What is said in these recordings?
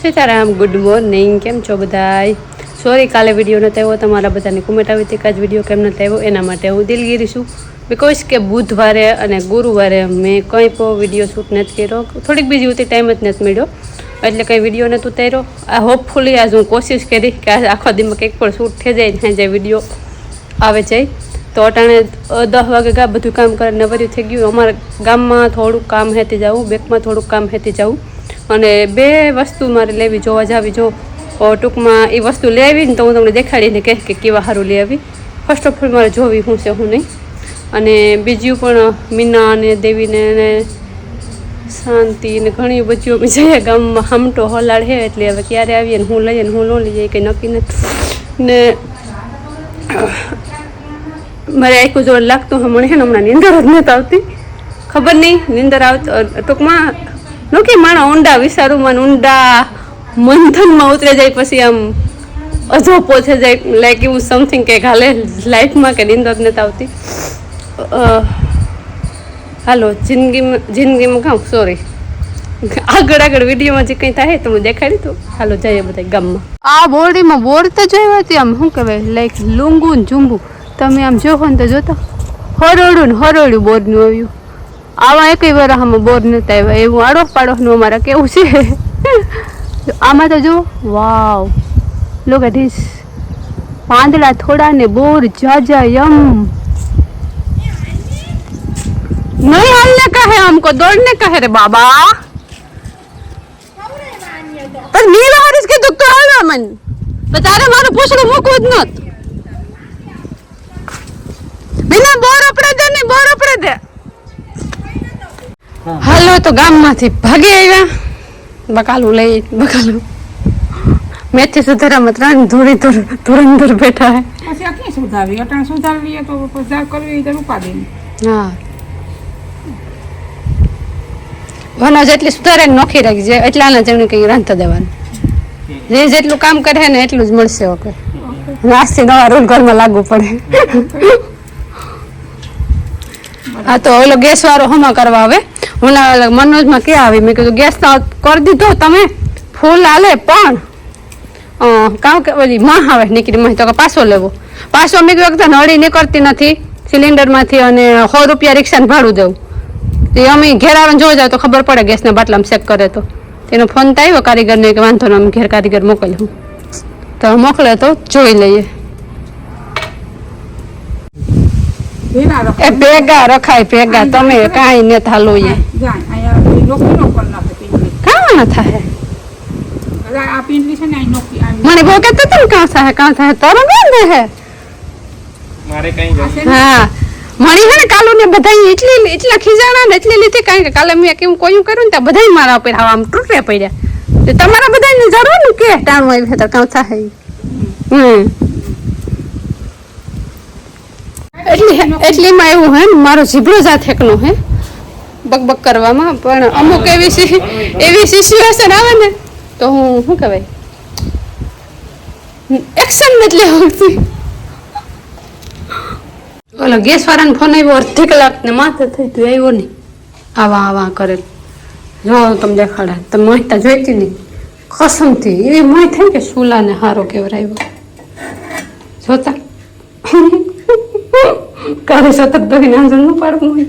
Sitaram good morning કેમ છો બધાય? સોરી કાલે વીડિયો નથી આવ્યો. તમારા બધાની કોમેન્ટ આવી હતી કે આજ વીડિયો કેમ નથી આવ્યો? એના માટે હું દિલગીરી છું. બિકોઝ કે બુધવારે અને ગુરુવારે મેં કંઈ પણ વીડિયો શૂટ નથી કર્યો. થોડીક બીજી હતી ટાઈમ જ નથી મળ્યો. એટલે કંઈ વીડિયો નથી ઉતાર્યો આ હોપફુલી આજ હું કોશિશ કરી કે આજ આખો દીમાં કંઈક પણ શૂટ થઈ જાય ને જે વીડિયો આવે જાય તો અટાણે દસ વાગે ગા બધું કામ કરે નવર્યું થઈ ગયું. અમારા ગામમાં થોડુંક કામ હેતી જવું, બેકમાં થોડુંક કામ હેતી જવું. અને બે વસ્તુ મારે લેવી, જોવા જાવી, જો ટૂંકમાં એ વસ્તુ લેવી ને તો હું તમને દેખાડીને કહે કે કેવા સારું લેવી. ફર્સ્ટ ઓફ ઓલ મારે જોવી હું છે હું નહીં. અને બીજું પણ, મીના અને દેવીને શાંતિ ને ઘણી બધી અમે જઈએ ગામમાં હમટો હલાડ છે, એટલે હવે ક્યારે આવીએ ને હું લઈએ ને હું ન લઈએ કંઈ નક્કી નથી. ને, મારે આખું જોર લાગતું હમણાં હે ને હમણાં નિંદર જ નથી આવતી. ખબર નહીં, નિંદર આવતી ટૂંકમાં નો કે માણા ઊંડા વિચારોમાં ઊંડા મંથનમાં ઉતરે જાય પછી આમ અધોપો થઈ જાય લાઈક એવું સમથિંગ કે હાલે લાઈફમાં કે નિંદર નથી આવતી. હાલો, જિંદગીમાં જિંદગીમાં કામ સોરી આગળ આગળ વિડીયોમાં જે કંઈ થાય તો હું દેખાડી દઉં. હાલો, જઈએ બધા ગામમાં. આ બોરડીમાં બોર તો જોઈ હતી આમ શું કહેવાય લાઈક લુંગુ ને તમે આમ જોહો ને તો જોતા. હરોડું ને હરોડું બોરનું આવ્યું. આવા એક વાર વરાહમાં બોર નતા આવ્યા. એવું પાડો નું અમારા કેવું છે? આમાં તો જો, વાવ. લો ગઢીશ પાંદડા થોડા ને બોર જાજા યમ. નહીં હાલને કહે હમકો દોડને કહે રે બાબા. પણ મેં હરીશ કીધું તો હાલવા મન તો મારું પૂછડું મૂકવું જ નહોતું બિના બોર ઉપડે દે ને, બોર ઉપડે દે. હાલો તો ગામમાંથી ભાગી આવ્યા. બકાલું લઈ બકાલું. મેથી સુધારામાં ત્રણ ધૂળી ધૂર ધુરંધર બેઠા હે. પછી આ ક્યાં સુધારવી? અટાણે સુધારવી તો સુધાર કરવી તો ઉપાડી હા. વનો જેટલી સુધારે ને નોખી રાખજે એટલાને જેમને કંઈ રાંધતા દેવાનું. જે જેટલું કામ કરે ને એટલું જ મળશે ઓકે. નાસ્તી નવા રૂલ ઘરમાં લાગુ પડે. હા તો ઓલો ગેસ વાળો હમા કરવા આવે. હું ના મનોજમાં ક્યાં આવી? મેં કીધું, ગેસ કરી દીધો તમે. ફૂલ હાલે, પણ કામ કે બધી માં આવે નીકળી માં તો કે પાછો લેવો. પાછો મેં વખતે નળી નીકળતી નથી, સિલિન્ડરમાંથી અને સો રૂપિયા રિક્ષાને ભાડું દેવું તો અમે ઘેર આવીને જોવા જાવ, તો ખબર પડે ગેસના બાટલામાં ચેક કરે તો. તેનો ફોન તો આવ્યો કારીગરને, કે વાંધો નહીં અમે ઘેર કારીગર મોકલ્યું. તો મોકલે તો, જોઈ લઈએ ભેગા રખો એ ભેગા રખાય ભેગા. તમે કાંઈ ને થાલો એ કાં થાય. મને બહુ કહેતો તું કાં થાય કાં થાય. તારો બંધ હે મારે કઈ હા. મણી હે ને કાલુ ને બધા એટલી એટલા ખીજાણા ને એટલી લીધી કારણ કે કાલે મેં કેમ કોયું કર્યું ને ત્યાં બધા મારા ઉપર આમ તૂટે પડ્યા. તો તમારા બધાને ને કે ટાણું આવી તો કાં થાય. હમ. એટલે એટલીમાં એવું હે ને મારો જીભડો જાત એકનો હે. બકબક કરવામાં પણ અમુક એવી એવી સિચ્યુએશન આવે ને તો હું શું કહેવાય? એક્શન નથી લેવાતી. ઓલો ગેસ વાળાને ફોન આવ્યો અડધી કલાક ને માથે થઈ તું આવ્યો નહીં. આવા આવા કરે. જો તમે દેખાડા તમે મોહિતા જોઈતી નહીં. કસમથી એવી મોહ થઈ કે સુલાને હારો કેવરાયો જોતા. કારે સતત દોઈને આંજણ ન પાડવું હોય.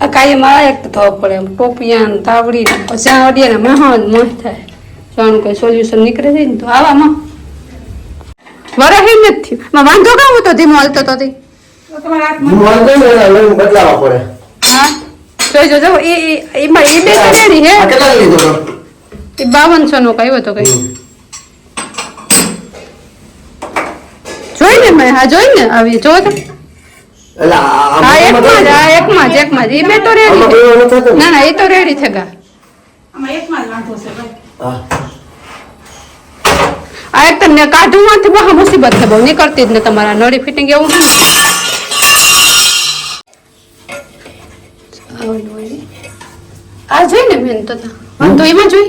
આ કાયમ આ એક થવો પડે. એમ ટોપિયા ને તાવડી ને પછી અડીએ ને મહા જ મોહ થાય. જાણું કઈ સોલ્યુશન નીકળે છે ને તો આવામાં વરાહી નથી થયું. માં વાંધો કામ હતો ધીમો હાલતો તો તે પડે. હા? જોઈ જોજો એ એ- એમાં એ બે તો હે કેટલા લીધો એ બાવનસો નો કયો હતો કઈ? જોઈને મેં હા જોઈને આવી જો તો હા એકમાં જ હા એકમાં જ એકમાં જ. એ બે તો રેડી ને? ના એ તો રેડી થયા આમાં એકમાં જ વાંધો છે ભાઈ. આ એક તમને કાઢું માંથી બહુ મુસીબત છે બહુ નીકળતી જ ને તમારા નળી ફિટિંગ એવું આ જોઈ ને મેન તો તા. વાંધો એમાં જોઈ?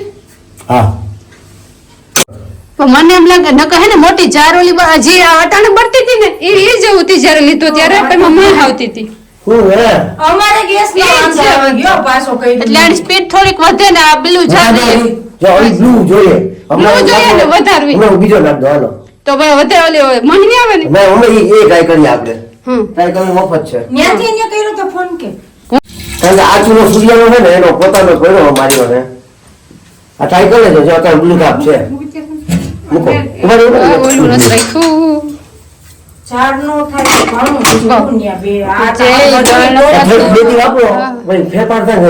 હા. પણ મને એમ લાગે ન કહે ને મોટી જારોલી જે અટાણે બળતી હતી ને એ એ જેવું હતી જ્યારે લીધો ત્યારે પણ મમ્મી આવતી હતી. અમારે ગેસ નો આવી ગયો પાછો કઈ એટલે આની સ્પીડ થોડીક વધે ને આ બ્લુ હા, જો ઓલી બ્લુ જોઈએ. હમણાં જોઈએ ને વધારવી. હું બીજો નાખ દો હાલો. તો ભાઈ વધારે ઓલી મહિની આવે ને? મેં અમે એ ટ્રાય કરી આપણે. હમ. ટ્રાય કરી મફત છે. ન્યાથી અહીંયા કર્યો તો ફોન કે? કારણ આ ચૂનો સૂર્યનો છે ને એનો પોતાનો કર્યો મારી ને આ ટ્રાય કરી લેજો જો અત્યારે બ્લુ કાપ છે. મૂકો. ઊભા રહો, આ ઊભા ઓલું નથી રાખ્યું. ઝાડ થાય ઘણું બે. આ જે ઝાડ ઝાડ આ થોડીક બેટી વાપરો. હા. ફેરફાર થાય ને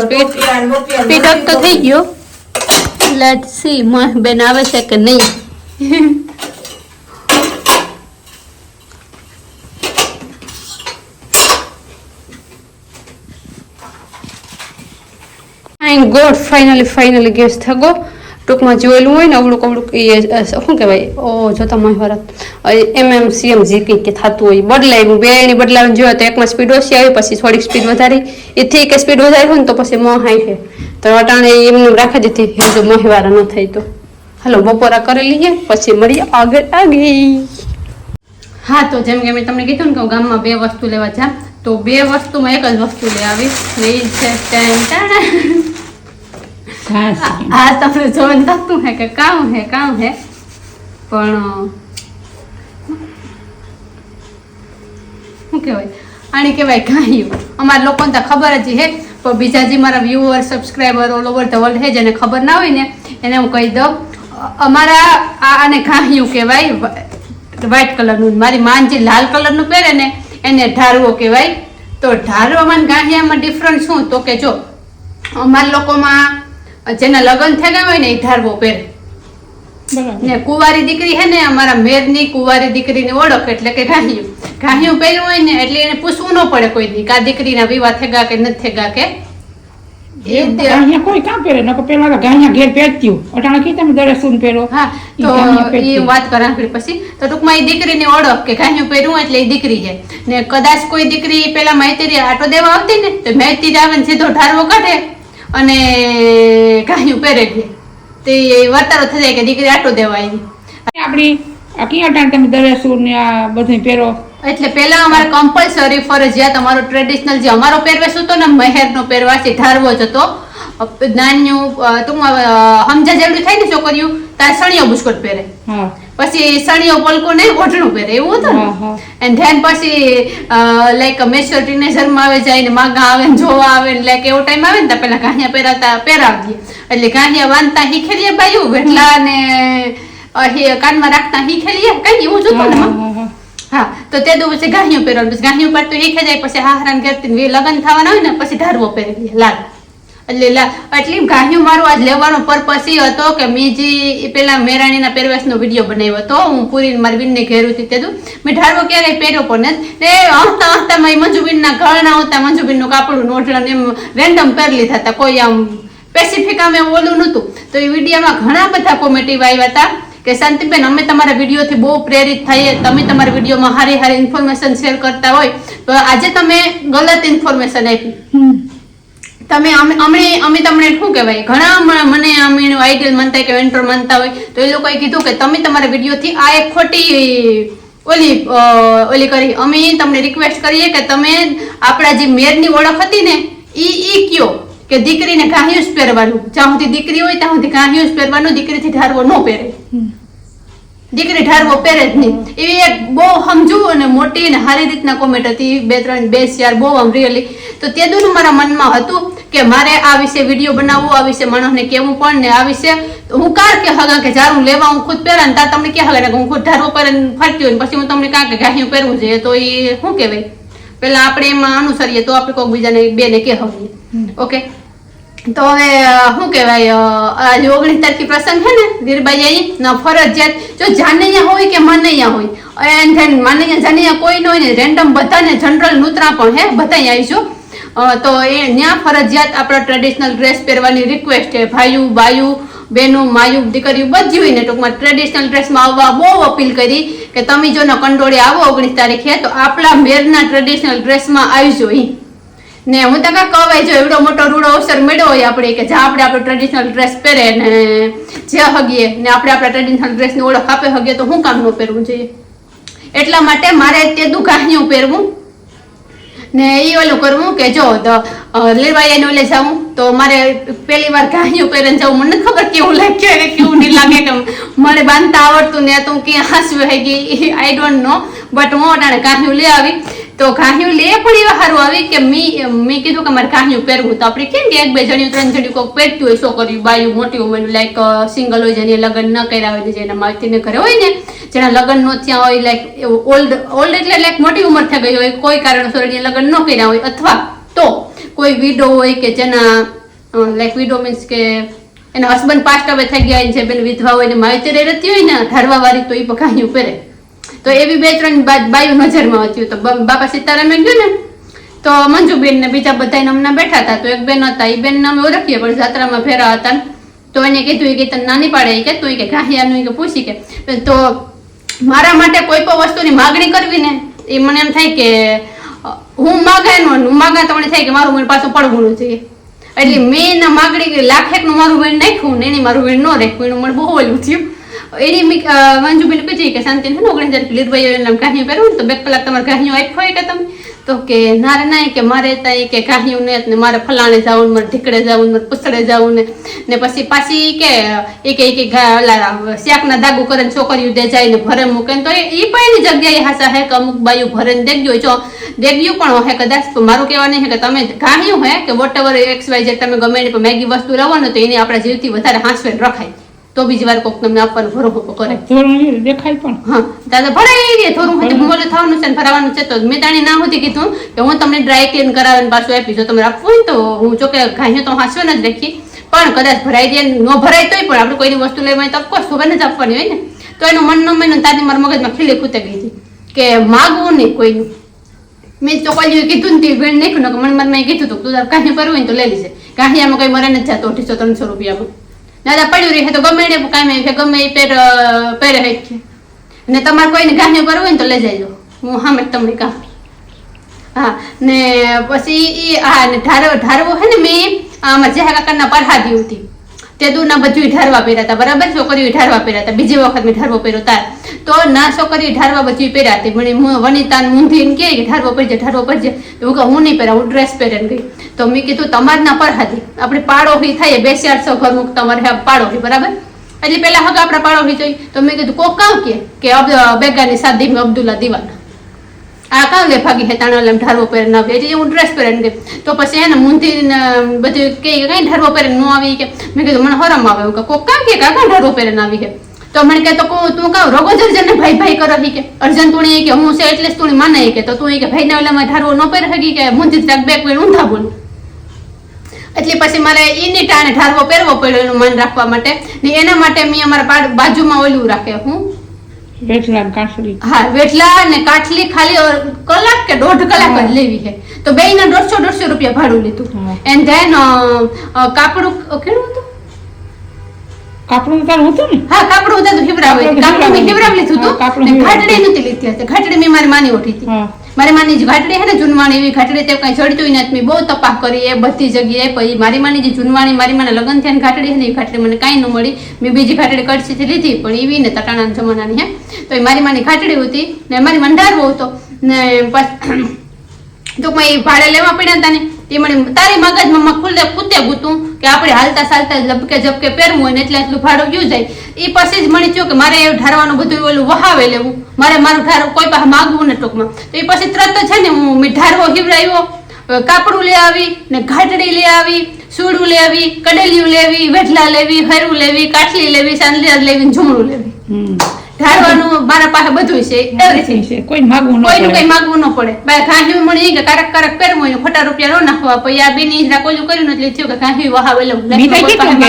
સ્પીડ ટોપિયા ને બોપિયા સ્પીડ અપ તો થઈ ગયો. લેટ સી બેન આવે છે કે નહીં? ગોડ ફાઇનલી ફાઇનલી ગેસ થગો. ટૂંકમાં જોયેલું હોય ને અવળું કવળું એ શું કહેવાય ઓ જોતા વરત એમ એમ સી એમ જી કંઈક થતું હોય બદલાયું બે એની બદલાવીને જોયો તો એકમાં સ્પીડ ઓછી આવી પછી થોડીક સ્પીડ વધારી એથી કે સ્પીડ વધારી હોય ને તો પછી મોં છે તો અટાણે એમનું રાખી દીધી હે જો મહેવારા ન થાય તો હાલો બપોરા કરી લઈએ પછી મળીએ આગળ આગળ હા, તો જેમ કે મેં તમને કીધું ને કે ગામમાં બે વસ્તુ લેવા જા, તો બે વસ્તુમાં એક જ વસ્તુ લઈ આવી ને એ છે ટેન. આ તમને જોઈને થતું હે કે કામ હે કામ હે પણ શું કહેવાય? આને કહેવાય ગાયું. અમારા લોકોને તો ખબર જ હે પણ બીજા જે મારા viewer subscriber all over the world હે જેને ખબર ના હોય ને, એને હું કહી દઉં, અમારા આ આને ઘાહિયું કહેવાય વ્હાઈટ કલરનું મારી માન જે લાલ કલરનું પહેરે ને, એને ઢારવો કહેવાય. તો ઢારવામાં ગાંઠિયામાં ડિફરન્ટ શું? તો કે જો, અમારા લોકોમાં જેના લગ્ન થઈ ગયા હોય ને એ ધારવો પહેરે. ને કુંવારી દીકરી હે ને અમારા મેરની કુંવારી દીકરીની ઓળખ એટલે કે ઘાહિયું ઘાહિયું પહેર્યું હોય ને એટલે એને પૂછવું ન પડે કોઈ દી કા દીકરીના વિવાહ થેગા કે નથી થેગા કે. કોઈ કામ પહેરે પેલા ઘેર પહેરતી અટાણે તમે પહેરો? હા તો એ વાત કરા આપણી પછી. તો ટૂંકમાં એ દીકરીની ઓળખ કે ઘાહિયું પહેર્યું એટલે એ દીકરી છે. ને કદાચ કોઈ દીકરી પેલા માહિતી આટો દેવા આવતી ને તો જ આવે ને સીધો ઢારવો કાઢે. અને ઘાહિયું પહેરે છે. તે વર્તારો થઈ જાય કે દીકરી આટો દેવાય આપણી આ ક્યાં અટાણે તમે દરેક ને આ બધું પહેરો? એટલે પેલા અમારે કમ્પલસરી ફરજિયાત અમારો ટ્રેડિશનલ જે અમારો પહેરવેશ હતો ને મહેરનો પહેરવાશ એ ધારવો જ હતો. નાન્યું ટૂંકમાં સમજા જેવડું થાય ને છોકરીઓ ત્યાં સણિયો બુસ્કોટ પહેરે. હા. પછી સણિયો પલકો ને ઓઢણું પહેરે એવું હતું. ને? એન્ડ ધેન પછી લાઈક મેચ્યોર ટીનેજરમાં આવે જાય ને માગા આવે ને જોવા આવે ને લાઈક એવો ટાઈમ આવે ને ત્યાં પેલા ગાંઠિયા પહેરાતા પહેરાવીએ એટલે ગાંઠિયા વાંધતા શીખેલીએ બાયું વેટલા ને કાનમાં રાખતા શીખેલીએ. કઈ એવું જોતું ને. હા તો તે દો પછી ગાંઠિયું પહેરવાનું. પછી ગાંઠિયું પહેરતું શીખે જાય પછી હાહરાન કરતી લગ્ન થવાના હોય ને પછી ધારવો પહેરી લાલ એટલે લા એટલે ગાંઠિયું મારું આજ લેવાનો પર્પસ એ હતો કે મેં જે પેલા મેરાણીના પહેરવેશનો વીડિયો બનાવ્યો હતો, હું પૂરી મારી બેનને ઘેરુંથી તેતું મેં ઢારવો ક્યારેય પહેર્યો પણ ને હસતા હસતા મારી મંજુબીનના ઘરના આવતા મંજુબીનનું કાપડું નોટણ એમ રેન્ડમ પહેરી લીધા હતા, કોઈ આમ સ્પેસિફિક એવું ઓલું નહોતું. તો એ વિડીયોમાં ઘણા બધા કોમેટિવ આવ્યા હતા કે, શાંતિબેન, અમે તમારા વિડીયોથી બહુ પ્રેરિત થઈએ, તમે તમારા વિડીયોમાં સારી સારી ઇન્ફોર્મેશન શેર કરતા હોય. તો આજે તમે ગલત ઇન્ફોર્મેશન આપી તમે અમે અમે તમને શું કહેવાય? ઘણા મને અમે આઈડિયલ માનતા કે વેન્ટર માનતા હોય, તો એ લોકોએ કીધું કે તમે તમારા વિડીયોથી આ એક ખોટી, ઓલી ઓલી કરી, અમે તમને રિક્વેસ્ટ કરીએ કે તમે આપણા જે મેરની ઓળખ હતી ને એ એ કયો કે દીકરીને ગાંહિયું જ પહેરવાનું. જ્યાં સુધી દીકરી હોય ત્યાં સુધી ગાંહિયું જ પહેરવાનું, દીકરીથી ઢારવો ન પહેરે. દીકરી ઢારવો પહેરે જ નહીં. એવી એક બહુ સમજુ અને મોટી અને સારી રીતના કોમેન્ટ હતી. બે ત્રણ બે ચાર બહુ આમ રિયલી તો તે દૂરનું મારા મનમાં હતું કે મારે આ વિશે વીડિયો બનાવવો આ વિશે માણસને કહેવું પણ ને આ વિશે હું કાર કે હગા કે જારું લેવા હું ખુદ પહેરા ને તાર તમને કે હગા હું ખુદ ઢારવો પહેરે ફરતી હોય ને પછી હું તમને કાં કે ગાહ્યું પહેરવું જોઈએ તો એ શું કહેવાય? પહેલાં આપણે એમાં અનુસરીએ તો આપણે કોઈક બીજાને બેને કે હવીએ ઓકે તો હવે શું કહેવાય આજે ઓગણીસ તારીખે પ્રસંગ છે ને વીરબાઈ ન, ફરજિયાત, જો જાનૈયા હોય કે માનૈયા હોય, એન્ડ ધેન માનૈયા, જાનૈયા કોઈ ન હોય ને, રેન્ડમ બધાને જનરલ નૂતરા પણ હે બધા આવીશું. તો એ ત્યાં ફરજિયાત આપણા ટ્રેડિશનલ ડ્રેસ પહેરવાની રિક્વેસ્ટ છે. ભાઈયું બાયું બેનું માયું દીકરીઓ, બધી હોય ને, ટૂંકમાં ટ્રેડિશનલ ડ્રેસમાં આવવા બહુ અપીલ કરી કે તમે જો ને કંડોળે આવો ઓગણીસ તારીખે, તો આપણા મેરના ટ્રેડિશનલ ડ્રેસમાં આવજો અહીં ને હું તો કાંઈક કહેવાય જો એવડો મોટો રૂડો અવસર મળ્યો હોય આપણે કે જ્યાં આપણે આપણો ટ્રેડિશનલ ડ્રેસ પહેરે ને જે હગીએ ને આપણે આપણા ટ્રેડિશનલ ડ્રેસની ઓળખ આપે હગીએ, તો હું કામ ન પહેરવું જોઈએ? એટલા માટે મારે તે દુકાનિયું પહેરવું. ને એ ઓલું કરવું કે જો તો લેવાઈને ઓલે જાઉં, તો મારે પહેલી વાર ગાયું પહેરીને જાઉં. મને ખબર કેવું લાગે કેવું નહીં લાગે કે મને બાંધતા આવડતું ને તો ક્યાં હાસવી ગઈ આઈ ડોન્ટ નો બટ હું અટાણે ગાયું લઈ આવી. તો ગાયું લે પણ એવા સારું આવી કે મી, મેં કીધું કે મારે ગાયું પહેરવું તો આપણે કેમ કે એક બે જણ્યું ત્રણ જણ્યું કોઈક પહેરતું હોય છોકરીયું બાયું, મોટી ઉંમર લાઈક સિંગલ હોય જેને લગ્ન ન કર્યા હોય જેના માવતીને ઘરે હોય ને, જેના લગ્ન નો થયા હોય લાઈક ઓલ્ડ ઓલ્ડ એટલે લાઈક મોટી ઉંમર થઈ ગઈ હોય, કોઈ કારણસર એને લગ્ન ન કર્યા હોય, અથવા તો કોઈ વિડો હોય કે જેના લાઈક વિડો મીન્સ કે એના હસબન્ડ પાસ્ટ હવે થઈ ગયા હોય જે પેલી વિધવા હોય ને માવતી રહેતી હોય ને ઠરવા વાળી તો એ પકાયું પહેરે. તો એવી બે ત્રણ બાયું નજરમાં હતી. તો બાપા સીતારામે ગયું ને, તો મંજુબેન ને બીજા બધા હમણાં બેઠા હતા. તો એક બેન હતા, એ બેન અમે ઓળખીએ, પણ જાત્રામાં ફેરા હતા. તો એને કીધું કે તને નાની પાડે કે તું કે ગાહિયાનું કે પૂછી કે. તો મારા માટે કોઈ પણ વસ્તુની માગણી કરવી ને, એ મને એમ થાય કે હું માગે નો, હું માગા તો મને થાય કે મારું મને પાછું પડવું જોઈએ એટલે મેં એના માગણી કરી લાખેકનું મારું વેણ નાખ્યું ને, એની મારું વેણ ન રાખ્યું, એનું મને બહુ ઓલું થયું. અ, મંજુબેન કહી કે શાંતિ ને ઓગણીસ હજાર લીરભાઈ એમ કાહિયું પહેરું તો બે કલાક તમારે કાહિયું આપ્યું હોય કે તમે? તો કે નારે ના કે મારે ત્યાં કે કાહિયું ને ને મારે ફલાણે જવું મારે ઢીકડે જવું મારે પુસડે જવું ને. ને પછી પાછી કે એક એક શાકના દાગુ કરીને છોકરીઓ દે જાય ને ભરે મૂકે તો એ પણ એની જગ્યાએ હાસા હે કે અમુક બાયું ભરે ને દેખ્યું જો દેખ્યું પણ હે કદાચ મારું કહેવાનું નહીં કે તમે ગાહ્યું હે કે વોટ એવર એક્સ વાય જે તમે ગમે એની મેગી વસ્તુ લાવો ને તો એની આપણા જીવથી વધારે હાંસવે રખાય. તો બીજી વાર કોક તમને આપવાનું ભરો કરે. દેખાય પણ. હા દાદા ભરાઈ દે થોડું હતું મોલે થવાનું છે ને ભરાવાનું છે તો મેં તાણી ના હતી કીધું કે હું તમને ડ્રાય ક્લીન કરાવીને પાછું આપી જો તમારે આપવું ને તો હું જો કે ગાયું તો હાંસવે જ રાખી પણ કદાચ ભરાઈ દે ન ભરાય તોય પણ આપણે કોઈની વસ્તુ લેવાની તો અફકોર્સ ખબર જ આપવાની હોય ને. તો એનું મન ન મન તારી મારા મગજમાં ખીલી ખૂતે ગઈ હતી કે માગવું નહીં કોઈનું. મેં તો કોઈ કીધું ને તે વેણ નાખ્યું ને મને મનમાં કીધું હતું તું તારે કાંઈ કરવું હોય તો લઈ લેજે. આમાં કઈ મરે નથી જતો અઢીસો ત્રણસો રૂપિયામાં. દાદા પડ્યું રહે તો ગમે એને કાંઈ કે ગમે એ પેર પહેરે હે છે ને તમારે કોઈને ગાંઠે કરવું હોય ને તો લઈ જજો. હું સામે જ તમને કામ હા, ને પછી એ હા ને ધારવો ધારવો હે ને મેં, આમાં જેહા કાકાના પરહાદી હતી તે દૂરના બધું ઢારવા પહેર્યા હતા. બરાબર? છોકરીઓ ઢારવા પહેર્યા હતા. બીજી વખત મેં ઢારવો પહેર્યો તાર તો ના છોકરી ઢારવા બધું પહેર્યા હતી. મુ- વનિતા ને કહે કે ઢારવો પહેરજે ઢારવો પહેરજે. તો હું કહું હું નહીં પહેરા હું ડ્રેસ પહેરીને ગઈ. તો મેં કીધું તમાર ના હતી આપણે પાડોહી થાય બે ચારસો ઘર મુક તમારે હે પાડોહી બરાબર? એટલે પેલા હગ આપણા પાડોહી જોઈ. તો મેં કીધું, કોક કહું કે બેગાની શાદી અબ્દુલ્લા દીવાના. આ કામ લે ભાગી હે તાણા લમ ઢારવો પહેરીને આવી. એટલે હું ડ્રેસ પહેરીને ગઈ તો પછી એને મૂંધી ને બધું કે કઈ ઢારવો પહેરીને ન આવી કે. મેં કીધું, મને હરમ આવે. એવું કે કોક કામ કે? કાકા ઢારવો પહેરીને આવી કે? તો મને કે તો કો, તું કહું રોગો જ અર્જન ને ભાઈ ભાઈ કરો કે. અર્જન તું કે, હું છે એટલે તું માને કે. તો તું કે ભાઈ ના ઓલામાં ઢારવો ન પહેરે હગી કે? મૂંધી ટક બેક વેણ ઊંધા બોલું. એટલે પછી મારે એની ટાણે ઢારવો પહેરવો પડ્યો એનું મન રાખવા માટે. ને એના માટે મેં અમારા બાજુમાં ઓલું રાખે. હું? હા વેટલા અને કાઠલી ખાલી કલાક કે દોઢ કલાક જ લેવી છે. તો બે ના દોઢસો દોઢસો રૂપિયા ભાડું લીધું. એન્ડ ધેન કાપડું કેવું હતું? કાપડું તારું હતું ને? હા કાપડું હતું હિવરાવ કાપડું મેં હિવરાવ લીધું હતું. ઘાટડી નથી લીધી હતી ઘાટડી મેં મારી માની ઉઠી હતી. મારી માની જે ઘાટડી છે ને જૂનવાણી એવી ઘાટડી તે કઈ જડતું નથી. મેં બહુ તપાસ કરી, એ બધી જગ્યાએ પછી મારી માની જે જૂનવાણી, મારી માને લગ્ન થયા ને ઘાટડી છે ને એ ઘાટડી મને કાંઈ ન મળી. મેં બીજી ઘાટડી કડસીથી લીધી, પણ એવી ને તટાણા જમાનાની હે. તો એ મારી માની ઘાટડી હતી ને મારી મંડારવો હતો ને ટૂંકમાં એ ભાડે લેવા પડ્યા હતા ને તે મને તારી મગજમાં ખુલ્લે કૂતે ગુતું કે આપણે હાલતા ચાલતા લપકે ઝપકે પહેરવું હોય ને એટલે એટલું ભાડું ગયું જાય? એ પછી જ મને થયું કે મારે એ ઢારવાનું બધું ઓલું વહાવે લેવું. મારે મારું ઢારવું કોઈ પાસે માગવું ને ટૂંકમાં. તો એ પછી તરત છે ને હું મેં હિવડાવ્યો કાપડું લઈ આવી ને ઘાટડી લઈ આવી, સુડું લેવી કડેલિયું લેવી વેઢલા લેવી હરું લેવી કાટલી લેવી સાંદલિયા લેવી ઝુમડું લેવી હમ ઢારવાનું મારા પાસે બધું છે એવરીથિંગ છે. કોઈ માગવું ન કોઈનું કઈ માગવું ન પડે. બાય ઘાહ્યું મળી કે કારક કારક પહેરવું હોય ખોટા રૂપિયા ન નાખવા પછી આ બેની ઈજરા કોઈનું કર્યું નથી થયું કે ઘાહ્યું વહાવે લઉં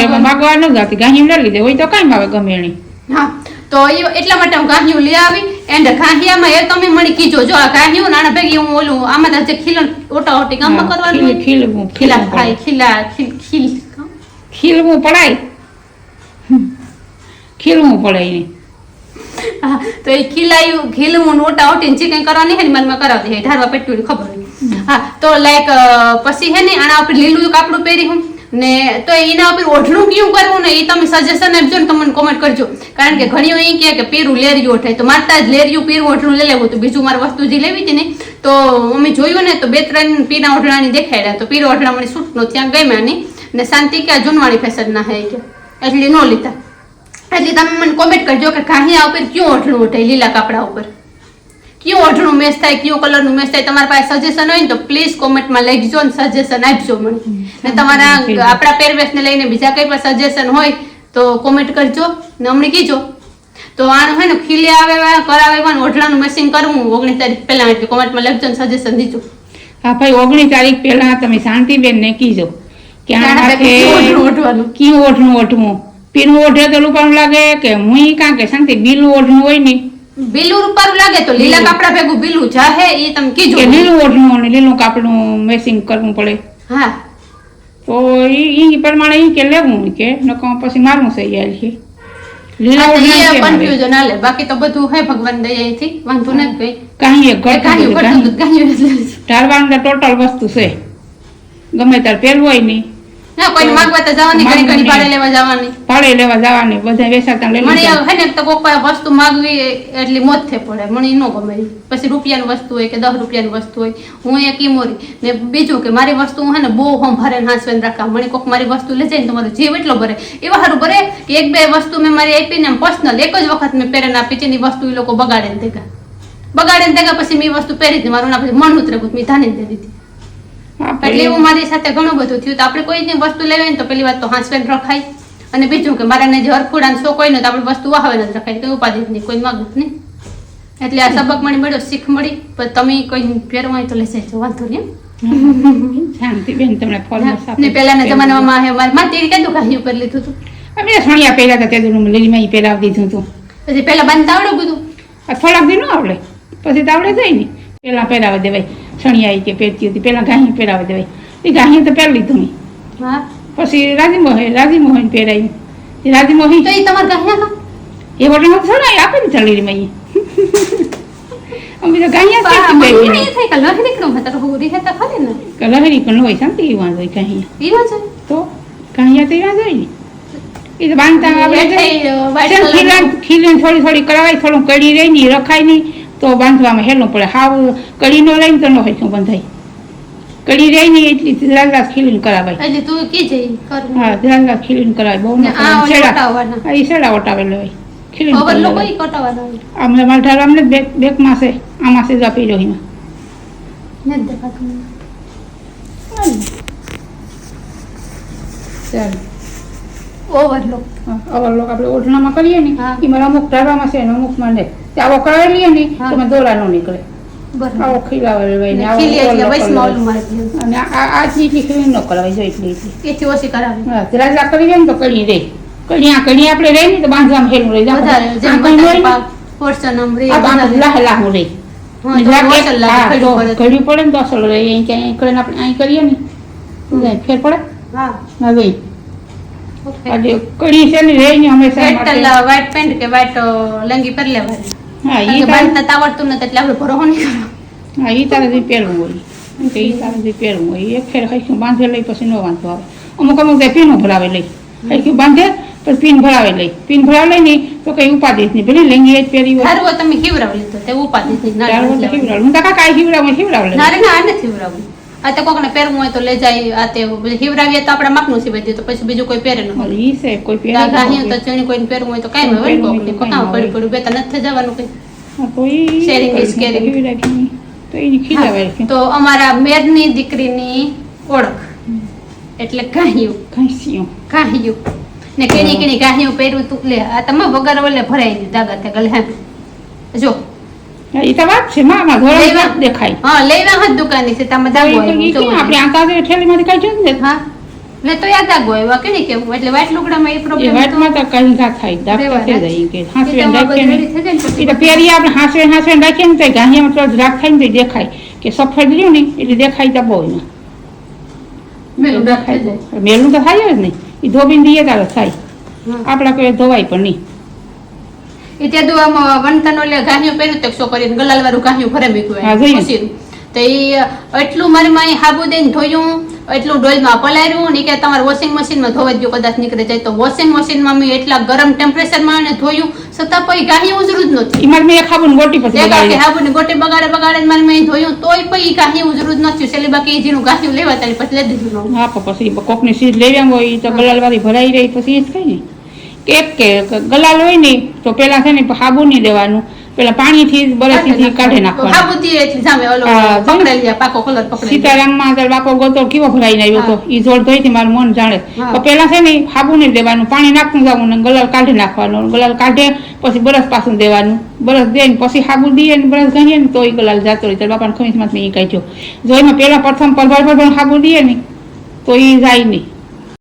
કે માગવા ન જાતી. ગાહી ન લીધે હોય તો કાંઈ માવે ગમે એની. હા તો એ એટલા માટે હું ઘાહ્યું લઈ આવી. એન્ડ ઘાહિયામાં એ તમે મને કીધો જો આ ઘાહ્યું નાના ભેગી હું ઓલું આમાં તો ખીલણ ઓટા ઓટી કામમાં હા, કરવાનું. ખીલવું ખીલા ખાય ખીલા ખીલ ખીલ ખીલવું પડાય. ખીલવું પડે એને. તો એ ખીલાયું ખીલવું ને ઓટા ઓટીને જે કંઈ કરવાની હે ને મનમાં કરાવતી હે ઢારવા પેટું ખબર નહીં હા તો લાઈક પછી હે ને આના ઉપર લીલું કાપડું પહેરી હું. ને તો એના ઉપર ઓઢણું કેવું કરવું ને એ તમે સજેશન આપજો ને તમને કોમેન્ટ કરજો. કારણ કે ઘણીઓ એ કહે કે પીરું લેરિયું ઓઠાય તો મારતા જ લેરિયું પીરું ઓઢણું લઈ લેવું. હતું બીજું મારે વસ્તુ જે લેવી હતી ને તો અમે જોયું ને તો બે ત્રણ પીના ઓઢણાની દેખાડ્યા. તો પીરું ઓઢણા મને સૂટનો ત્યાં ગમ્યા નહીં. ને શાંતિ કે જૂનવાણી ફેશન ના હે કે એટલે ન લીધા. એટલે તમે મને કોમેન્ટ કરજો કે કાંહિયા ઉપર કયું ઓઢણું ઉઠે લીલા કપડા ઉપર. કયું ઓઢણું મેચ થાય કયું કલરનું મેચ થાય તમારા પાસે સજેશન હોય ને તો પ્લીઝ કોમેન્ટમાં લખજો ને સજેશન આપજો મને. ને તમારા આપણા પહેરવેશને લઈને બીજા કઈ પણ સજેશન હોય તો કોમેન્ટ કરજો. ને અમને કીજો તો આનું હે ને ખીલે આવે કરાવે ને ઓઢણાનું મેસિંગ કરવું ઓગણીસ તારીખ પહેલા એટલે કોમેન્ટમાં લખજો ને સજેશન દીજો. હા ભાઈ ઓગણીસ તારીખ પહેલા તમે શાંતિબેન ને કીજો કે આ ઓઢણું ઓઢવાનું? કયું ઓઢણું ઓઢવું? પીનું ઓઢે તો રૂપાનું લાગે કે હું કાં કે શાંતિ બીલું ઓઢનું હોય ને. બીલું રૂપારું લાગે તો લીલા કાપડા ભેગું બીલું જાહે એ તમે કીધું કે લીલું ઓઢનું અને લીલું કાપડનું મેસિંગ કરવું પડે. હા. તો ઈ ઈ પ્રમાણે એ કે લેવું કે નકો પછી મારવું સહી આવી છે? કન્ફ્યુઝન બાકી તો બધું હે ભગવાન દયાથી. વાંધો નથી કઈ કાંઈ તો ટોટલ વસ્તુ છે. ગમે ત્યારે પહેરવું હોય નહીં ના કોઈને માગવા તો જવાની ઘણી ઘણી ભાડે લેવા જવાની. ભાડે લેવા જવાની બધા વેચાતા લઈ મને હે ને તો કોક વસ્તુ માગવી એટલી મોત થે પડે મને ન ગમે પછી રૂપિયાની વસ્તુ હોય કે દસ રૂપિયાની વસ્તુ હોય હું એક ઈ ને બીજું કે મારી વસ્તુ હે ને બહુ હમ ભારે હાંસવેન રાખા. મને કોક મારી વસ્તુ લઈ જાય ને જીવ એટલો ભરે. એવા સારું ભરે કે એક બે વસ્તુ મેં મારી આપી ને પર્સનલ એક જ વખત મેં પહેરીને આપી છે એની વસ્તુ એ લોકો બગાડે ને દેગા બગાડે ને દેગા પછી મેં વસ્તુ પહેરી હતી મારું ના પછી મન ઉતરે મેં ધાને દીધી. એટલે એવું મારી સાથે ઘણું બધું થયું. તો આપણે કોઈની વસ્તુ લેવી ને તો પેલી વાત તો હાંસવેન રખાય. અને બીજું કે મારાને જે હરખુડા શોખ હોય ને તો આપણે વસ્તુ વાહવે નથી રખાય. કોઈ ઉપાધિ નહીં કોઈ માગું નહીં. એટલે આ સબક મળી મળ્યો શીખ મળી. પણ તમે કોઈ હોય તો લેશે જો વાંધો નહીં શાંતિબેન તમને ફોન ને પહેલાના જમાનામાં હે મારી માતી કીધું કાંઈ ઉપર લીધું હતું? અમે સોનિયા પહેલા હતા તે દુનું લીલીમાં ઈ પહેરાવી દીધું હતું. પછી પહેલા બાંધતા આવડે બધું? થોડાક દિન આવડે. પછી તો આવડે જાય ને. પેલા પહેરાવી દેવાય. સણિયા ઈ કે પહેરતી હતી પેલા ગાહી પહેરાવી દેવાય. એ ગાહી તો પહેરી લીધું મેં. પછી રાજી મોહે રાજી મોહન પહેરાયું. એ રાજી મોહી તો એ તમારે ગાહ્યા એ વટણ ને આપે ને ચલી માં અમે તો ગાહ્યા હતા મને બેસીને. એ થાય કે લહરી નીકળું હતા તો હું રીહે તો ખરી ને. કલર હરી પણ હોય શાંતિ વાંધો હોય ગાહ્યા એ છે તો ગાહ્યા તો એવા જ હોય ને. એ તો બાંધતા આપણે ખીલણ ખીલણ થોડી થોડી કરાવાય થોડું કડી રહી નહીં રખાય નહીં તો બાંધવામાં હેલું પડે હાવ કડી નો લઈને તો ન હોય શું બંધાય. કડી રહી નહીં એટલી ધીરાજ ખીલીને કરાવાય. એટલે તું ઈ કરું. હા ધીરાજ ખીલીને કરાવાય બહુ ન એ સેડા વટાવેલો હોય. આમને માલ ઢાળ આમને બેક બેક માસે આ આમાં જ આપી રહ્યો એમાં. ચાલો. ઓવરલોક અવર આપણે ઓઢણામાં કરીએ ને. એમાં અમુક ઢાળવામાં છે ને અમુકમાં નહીં. આવો કરાવી લઈએ ને. તો દોરા ન નીકળે. આવો ખીલાવે ને. અને આ એટલી ખીલી ન કરાવી જોઈએ એટલી એટલી ઓછી કરાવી. હા ધ્રાજા કરી ને તો કણી રે કણિયા આ આપણે રહી ને તો બાંધવામાં હેલું વધારે. લાહ ખડું તો પડે. ને તો અસલ રહે. અહીં ક્યાંય આપણે અહીં કરીએ ને ફેર પડે. હા, કળી છે ને રહે ને હંમેશા white pant કે વાઈટ લંગી પહેરી લેવાની. હા એ તારે બાંધતા તો નથી એટલે આપણે ભરોહો નહીં કરવાનો. હા એ તારે પહેરવું હોય કે ઈ તારે પહેરવું હોય એક ફેર હૈયું બાંધે લઈ પછી ન વાંધો આવે. અમુક અમુક તે પીનું ભરાવે લઈ. હૈયું બાંધે પીન ભરાવે લઈ. પીન ભરાવે લઈ નહીં તો કઈ ઉપાધિ જ નહીં. ભલે લેંગી જ પહેરી હોય. હોય તમે ખીવડાવી લીધો, તે ઉપાધિ જ ના ચાર નથી વર્ષ લેવાની. હિવડાવું હું તો કાકા હિવડાવું હિવડાવું ના રે ના, નથી ખીવડાવવું. આ તો કોકને પહેરવું હોય તો લઈ જાય આ તે હિવરાવીએ તો આપણે માપનું સીવાઈ દીધું પછી બીજું કોઈ પહેરે ન હોય. ઈ છે કોઈ પહેરે ગાંઠિયું તો ચણી કોઈને પહેરવું હોય તો કાઈ હોય કોકને. કોકા પડી પડ્યું બે તો નથી જવાનું કઈ. કોઈ શેરિંગ ઈ caring. હિવડાવી તો એની ખીજાવે તો અમારા મેરની દીકરીની ઓળખ. એટલે ગાંહિયું. ઘાસ્યું ગાંહિયું. ને કેણી કેની ગાંહિયું પહેર્યું તું લે આ તમે વગર ઓલે ભરાઈ દીધા દાગા તે ગલે જો ઈ તો વાત છે. જ દેખાય? હા લેવા દુકાની છે તમે દાગો. આપણે આંતા ઠેલીમાંથી ને હા. લે તો યાદ આવ્યો કેવું એટલે વાઈટ લુગડામાં એ એ પ્રોબ્લેમ વાતમાં તો કઈ ના થાય દાખલા થઈ જાય કે એ એ તો પહેરી આપણે હાંસવે હાંસવે રાખીએ ને તો ગાંઠિયામાં થોડો રાખ થાય ને દેખાય. કે સફેદ રહ્યું ને એટલે દેખાય તો બહુ મેલું દેખાય. મેલું તો થાય જ નહીં. એ ધોબીને દઈએ તારે થાય. આપડા આપણા કોઈ ધોવાય પણ નહીં. એ ત્યાં દુ આમ વણતાનો એટલે ગાંઠિયું પહેર્યું તો સો કરીને ગલાલ વાળું ગાંઠિયું ઘરે મૂક્યું. તો એ એટલું મારી માએ હાબુ દઈને ધોયું એટલું ડોલમાં પલાર્યું ને કે તમારે વોશિંગ મશીનમાં ધોવા દો કદાચ નીકળે જાય તો વોશિંગ મશીનમાં મેં એટલા ગરમ ટેમ્પરેચરમાં ને ધોયું છતાં પછી ગાહી ઉજરું જ નથી એમાં મેં ખાબું ગોટી પછી આખી બગાડી. ગોટી બગાડે બગાડે મારે મેં ધોયું તોય પછી ગાહી ઉજરું જ નથી છેલ્લી બાકી જેનું ગાહ્યું લેવા તારી પછી લઈ દીધું હા પછી કોકની સીધ લેવા હોય તો ગલાલવાળી ભરાઈ રહી પછી એ જ કઈ ને કેક કે ગલાલ હોય ને તો પેલા છે ને સાબુ નહીં દેવાનું. પેલા પાણીથી બરફથી કાઢી નાખવાનું. સીતારામમાં તાર બાપો ગોતો કેવો ભરાઈને આવ્યો હતો ઈ જોડ ધોઈથી મારું મન જાણે. તો પેલા છે ને સાબુ નહીં દેવાનું પાણી નાખતું જવાનું ને ગલાલ કાઢી નાખવાનું. ગલાલ કાઢે પછી બરફ પાછું દેવાનું. બરફ દે ને પછી સાબુ દઈએ ને બરફ ગણીએ ને તો એ ગલાલ જાતો રહી. ત્યારે બાપાને ખમીસમાં માં ઈ કાઢ્યો. જો એમાં પેલા પ્રથમ પરભાર પરભાર સાબુ દઈએ ને તો ઈ જાય નહીં.